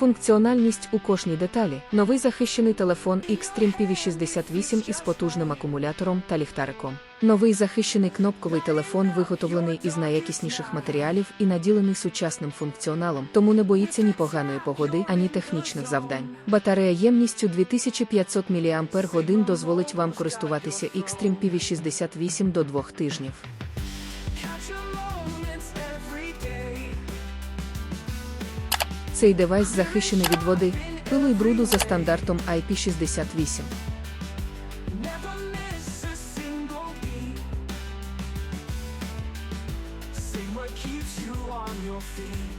Функціональність у кожній деталі. Новий захищений телефон Xtreme PV68 із потужним акумулятором та ліхтариком. Новий захищений кнопковий телефон виготовлений із найякісніших матеріалів і наділений сучасним функціоналом, тому не боїться ні поганої погоди, ані технічних завдань. Батарея ємністю 2500 мАч дозволить вам користуватися Xtreme PV68 до двох тижнів. Цей девайс захищений від води, пилу і бруду за стандартом IP68. Never miss a single beat. Sing what keeps you on your feet.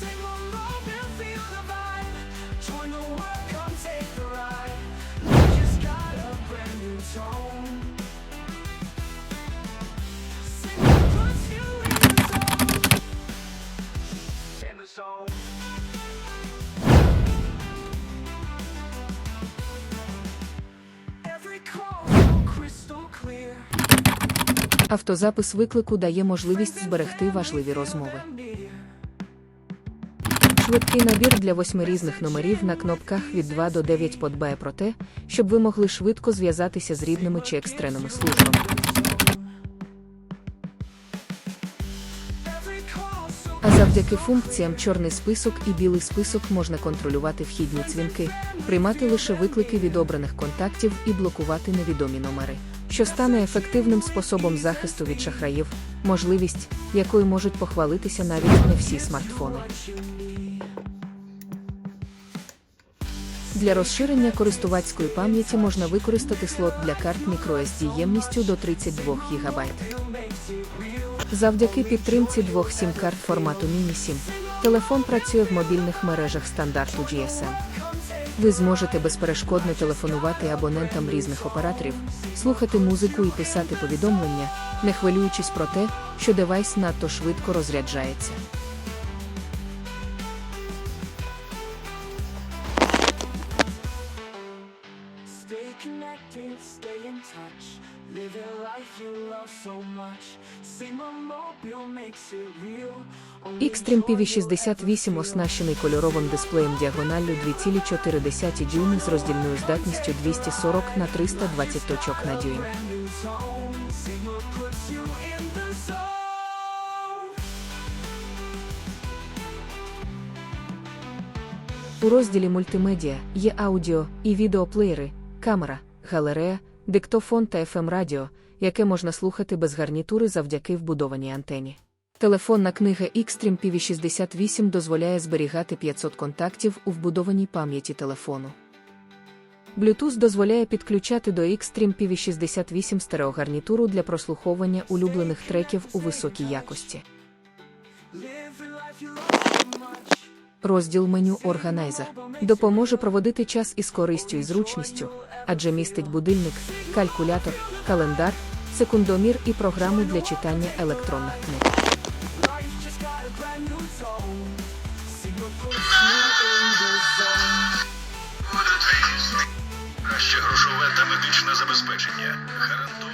Sing along feel the vibe. Join the world, come take the ride. We just got a brand new tone. Автозапис виклику дає можливість зберегти важливі розмови. Швидкий набір для восьми різних номерів на кнопках від 2 до 9 подбає про те, щоб ви могли швидко зв'язатися з рідними чи екстреними службами. А завдяки функціям чорний список і білий список можна контролювати вхідні дзвінки, приймати лише виклики від обраних контактів і блокувати невідомі номери, що стане ефективним способом захисту від шахраїв, можливість, якою можуть похвалитися навіть не всі смартфони. Для розширення користувацької пам'яті можна використати слот для карт microSD ємністю до 32 ГБ. Завдяки підтримці двох сім-карт формату SIM, телефон працює в мобільних мережах стандарту GSM. Ви зможете безперешкодно телефонувати абонентам різних операторів, слухати музику і писати повідомлення, не хвилюючись про те, що девайс надто швидко розряджається. Connected, stay in touch. Live a life you love so much. Xtreme PV68 оснащений кольоровим дисплеєм діагоналлю 2,4 дюйми з роздільною здатністю 240 на 320 точок на дюйм. У розділі мультимедіа є аудіо і відеоплеєри, камера, галерея, диктофон та FM радіо, яке можна слухати без гарнітури завдяки вбудованій антені. Телефонна книга Xtreme PV68 дозволяє зберігати 500 контактів у вбудованій пам'яті телефону. Bluetooth дозволяє підключати до Xtreme PV68 стереогарнітуру для прослуховування улюблених треків у високій якості. Розділ меню Organizer допоможе проводити час із користю і зручністю, адже містить будильник, калькулятор, календар, секундомір і програму для читання електронних книг. Краще грошове та медичне забезпечення. Гарантовано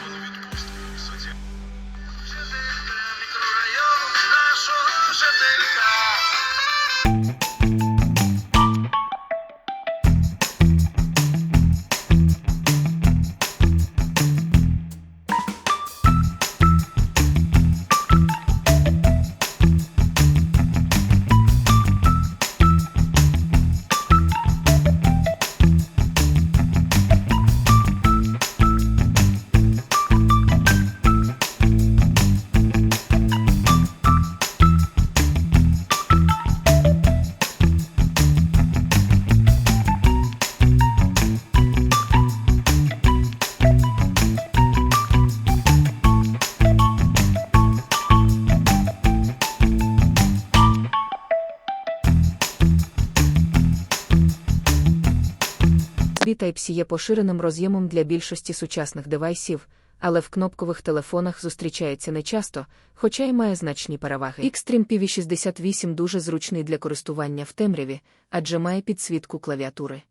USB Type-C є поширеним роз'ємом для більшості сучасних девайсів, але в кнопкових телефонах зустрічається нечасто, хоча й має значні переваги. Xtreme PV68 дуже зручний для користування в темряві, адже має підсвітку клавіатури.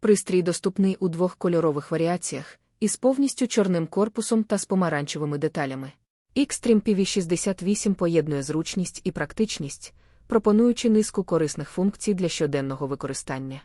Пристрій доступний у двох кольорових варіаціях із повністю чорним корпусом та з помаранчевими деталями. Xtreme PV68 поєднує зручність і практичність, пропонуючи низку корисних функцій для щоденного використання.